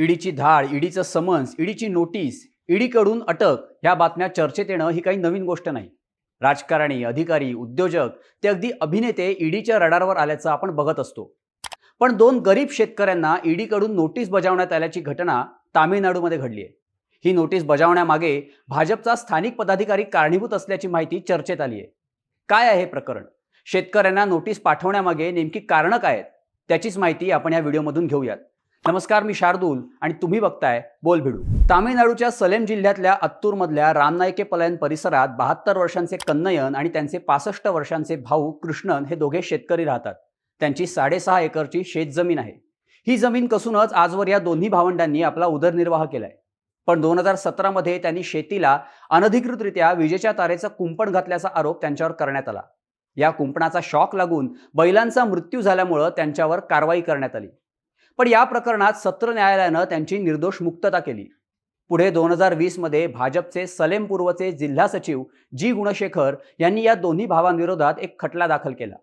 ईडीची धाड ईडीचं summons ईडीची notice ईडीकडून अटक ह्या बातम्या चर्चेत येणं ही काही नवीन गोष्ट नाही. राजकारणी अधिकारी उद्योजक ते अगदी अभिनेते ईडीच्या रडारवर आल्याचं आपण बघत असतो. पण दोन गरीब शेतकऱ्यांना ईडीकडून नोटीस बजावण्यात आल्याची घटना तामिळनाडूमध्ये घडली आहे. ही नोटीस बजावण्यामागे भाजपचा स्थानिक पदाधिकारी कारणीभूत असल्याची माहिती चर्चेत आली आहे. काय आहे प्रकरण? शेतकऱ्यांना नोटीस पाठवण्यामागे नेमकी कारणं काय आहेत? त्याचीच माहिती आपण या व्हिडिओमधून घेऊयात. नमस्कार मी शार्दूल आणि तुम्ही बघताय बोल भिडू. तामिळनाडूच्या सलेम जिल्ह्यातल्या अत्तूरमधल्या रामनायके पलायन परिसरात बहात्तर वर्षांचे कन्नयन आणि त्यांचे पासष्ट वर्षांचे भाऊ कृष्णन हे दोघे शेतकरी राहतात. त्यांची साडेसहा एकरची शेतजमीन आहे. ही जमीन कसूनच आजवर या दोन्ही भावंडांनी आपला उदरनिर्वाह केलाय. पण दोन हजार सतरामध्ये त्यांनी शेतीला अनधिकृतरित्या विजेच्या तारेचं कुंपण घातल्याचा आरोप त्यांच्यावर करण्यात आला. या कुंपणाचा शॉक लागून बैलांचा मृत्यू झाल्यामुळं त्यांच्यावर कारवाई करण्यात आली. पण या प्रकरणात सत्र न्यायालयानं त्यांची निर्दोष मुक्तता केली. पुढे दोन हजार वीसमध्ये भाजपचे सलेम पूर्वचे जिल्हा सचिव जी गुणशेखर यांनी या दोन्ही भावांविरोधात एक खटला दाखल केला.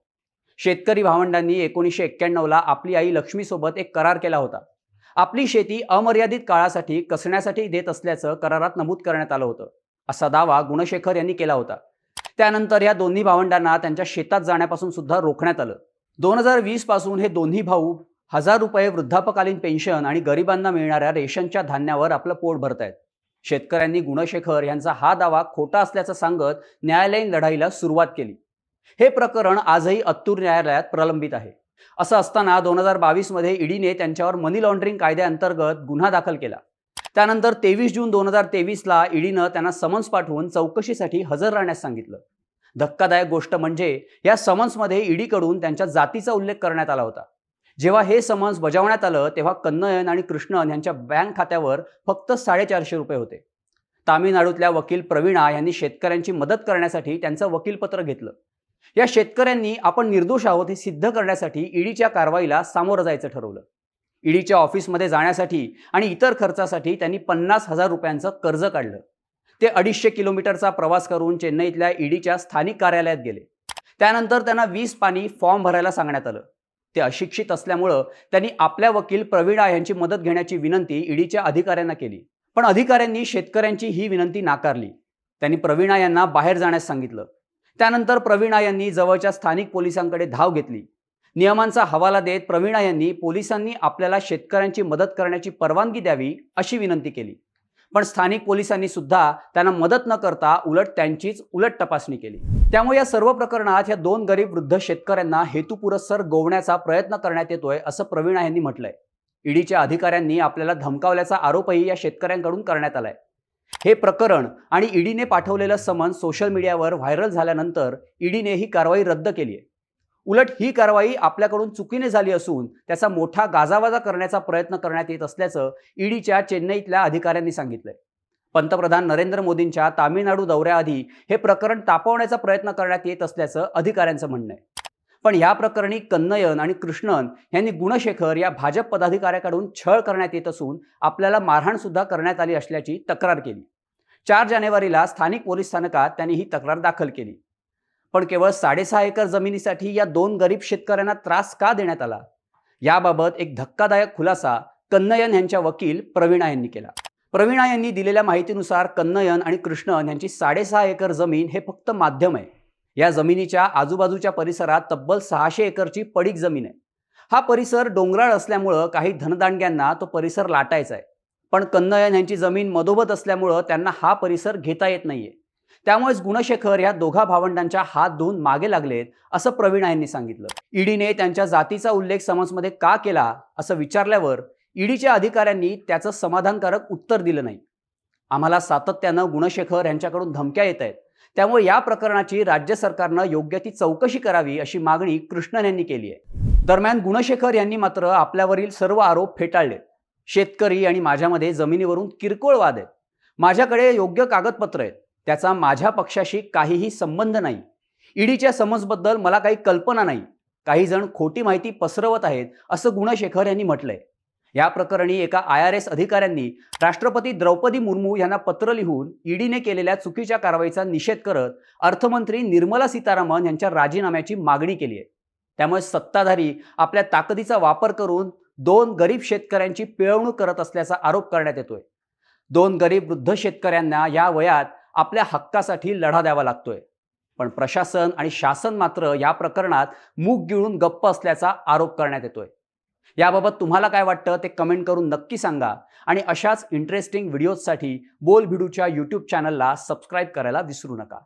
शेतकरी भावंडांनी एकोणीसशे एक्क्याण्णवला आपली आई लक्ष्मीसोबत एक करार केला होता. आपली शेती अमर्यादित काळासाठी कसण्यासाठी देत असल्याचं करारात नमूद करण्यात आलं होतं असा दावा गुणशेखर यांनी केला होता. त्यानंतर या दोन्ही भावंडांना त्यांच्या शेतात जाण्यापासून सुद्धा रोखण्यात आलं. दोन हजार वीसपासून हे दोन्ही भाऊ हजार रुपये वृद्धापकालीन पेन्शन आणि गरिबांना मिळणाऱ्या रेशनच्या धान्यावर आपलं पोट भरतायत. शेतकऱ्यांनी गुणशेखर यांचा हा दावा खोटा असल्याचं सांगत न्यायालयीन लढाईला सुरुवात केली. हे प्रकरण आजही अत्तूर न्यायालयात प्रलंबित आहे. असं असताना दोन हजार बावीसमध्ये ईडीने त्यांच्यावर मनी लॉन्ड्रिंग कायद्याअंतर्गत गुन्हा दाखल केला. त्यानंतर तेवीस जून दोन हजार तेवीसला ईडीनं त्यांना समन्स पाठवून चौकशीसाठी हजर राहण्यास सांगितलं. धक्कादायक गोष्ट म्हणजे या समन्समध्ये ईडीकडून त्यांच्या जातीचा उल्लेख करण्यात आला होता. जेव्हा हे समन्स बजावण्यात आलं तेव्हा कन्नयन आणि कृष्णन यांच्या बँक खात्यावर फक्त साडेचारशे रुपये होते. तामिळनाडूतल्या वकील प्रवीणा यांनी शेतकऱ्यांची मदत करण्यासाठी त्यांचं वकीलपत्र घेतलं. या शेतकऱ्यांनी आपण निर्दोष आहोत हे सिद्ध करण्यासाठी ईडीच्या कारवाईला सामोरं जायचं ठरवलं. ईडीच्या ऑफिसमध्ये जाण्यासाठी आणि इतर खर्चासाठी त्यांनी पन्नास हजार रुपयांचं कर्ज काढलं. ते अडीचशे किलोमीटरचा प्रवास करून चेन्नईतल्या ईडीच्या स्थानिक कार्यालयात गेले. त्यानंतर त्यांना वीस पाणी फॉर्म भरायला सांगण्यात आलं. ते अशिक्षित असल्यामुळं त्यांनी आपल्या वकील प्रवीणा यांची मदत घेण्याची विनंती ईडीच्या अधिकाऱ्यांना केली. पण अधिकाऱ्यांनी शेतकऱ्यांची ही विनंती नाकारली. त्यांनी प्रवीणा यांना बाहेर जाण्यास सांगितलं. त्यानंतर प्रवीणा यांनी जवळच्या स्थानिक पोलिसांकडे धाव घेतली. नियमांचा हवाला देत प्रवीणा यांनी पोलिसांनी आपल्याला शेतकऱ्यांची मदत करण्याची परवानगी द्यावी अशी विनंती केली. पण स्थानिक पोलिसांनी सुद्धा त्यांना मदत न करता उलट त्यांचीच उलट तपासणी केली. त्यामुळे या सर्व प्रकरणात या दोन गरीब वृद्ध शेतकऱ्यांना हेतुपुरस्सर गोवण्याचा प्रयत्न करण्यात येतोय असं प्रवीणा यांनी म्हटलंय. ईडीच्या अधिकाऱ्यांनी आपल्याला धमकावल्याचा आरोपही या शेतकऱ्यांकडून करण्यात आलाय. हे प्रकरण आणि ईडीने पाठवलेलं समन सोशल मीडियावर व्हायरल झाल्यानंतर ईडीने ही कारवाई रद्द केली आहे उलट ही कारवाई आपल्याकडून चुकीने झाली असून त्याचा मोठा गाजावाजा करण्याचा प्रयत्न करण्यात येत असल्याचं ईडीच्या चेन्नईतल्या अधिकाऱ्यांनी सांगितलंय. पंतप्रधान नरेंद्र मोदींच्या तामिळनाडू दौऱ्याआधी हे प्रकरण तापवण्याचा प्रयत्न करण्यात येत असल्याचं अधिकाऱ्यांचं म्हणणं आहे. पण या प्रकरणी कन्नयन आणि कृष्णन यांनी गुणशेखर या भाजप पदाधिकाऱ्याकडून छळ करण्यात येत असून आपल्याला मारहाण सुद्धा करण्यात आली असल्याची तक्रार केली. चार जानेवारीला स्थानिक पोलीस स्थानकात त्यांनी ही तक्रार दाखल केली. पण केवळ साडेसहा एकर जमिनीसाठी या दोन गरीब शेतकऱ्यांना त्रास का देण्यात आला? याबाबत एक धक्कादायक खुलासा कन्नयन यांच्या वकील प्रवीणा यांनी केला. प्रवीणा यांनी दिलेल्या माहितीनुसार कन्नयन आणि कृष्णन यांची साडेसहा एकर जमीन हे फक्त माध्यम आहे. या जमिनीच्या आजूबाजूच्या परिसरात तब्बल सहाशे एकरची पडीक जमीन आहे. हा परिसर डोंगराळ असल्यामुळं काही धनदांडग्यांना तो परिसर लाटायचा आहे. पण कन्नयन यांची जमीन मधोमध असल्यामुळं त्यांना हा परिसर घेता येत नाहीये. त्यामुळेच गुणशेखर या दोघा भावंडांच्या हात धुवून मागे लागलेत असं प्रवीण यांनी सांगितलं. ईडीने त्यांच्या जातीचा उल्लेख समन्समध्ये का केला असं विचारल्यावर ईडीच्या अधिकाऱ्यांनी त्याचं समाधानकारक उत्तर दिलं नाही. आम्हाला सातत्यानं गुणशेखर यांच्याकडून धमक्या येत आहेत. त्यामुळे या प्रकरणाची राज्य सरकारनं योग्य ती चौकशी करावी अशी मागणी कृष्णन यांनी केली आहे. दरम्यान गुणशेखर यांनी मात्र आपल्यावरील सर्व आरोप फेटाळले. शेतकरी आणि माझ्यामध्ये जमिनीवरून किरकोळ वाद आहेत. माझ्याकडे योग्य कागदपत्र आहेत. त्याचा माझ्या पक्षाशी काहीही संबंध नाही. ईडीच्या समजबद्दल मला काही कल्पना नाही. काही जण खोटी माहिती पसरवत आहेत असं गुणशेखर यांनी म्हटलंय. या प्रकरणी एका आय आर एस अधिकाऱ्यांनी राष्ट्रपती द्रौपदी मुर्मू यांना पत्र लिहून ईडीने केलेल्या चुकीच्या कारवाईचा निषेध करत अर्थमंत्री निर्मला सीतारामन यांच्या राजीनाम्याची मागणी केली आहे. त्यामुळे सत्ताधारी आपल्या ताकदीचा वापर करून दोन गरीब शेतकऱ्यांची पिळवणूक करत असल्याचा आरोप करण्यात येतोय. दोन गरीब वृद्ध शेतकऱ्यांना या वयात आपल्या हक्कासाठी लढा द्यावा लागतोय. पण प्रशासन आणि शासन मात्र या प्रकरणात मूग गिळून गप्प असल्याचा आरोप करण्यात येतोय. याबाबत तुम्हाला काय वाटतं ते कमेंट करून नक्की सांगा आणि अशाच इंटरेस्टिंग व्हिडिओजसाठी बोल भिडूच्या यूट्यूब चॅनलला सबस्क्राईब करायला विसरू नका.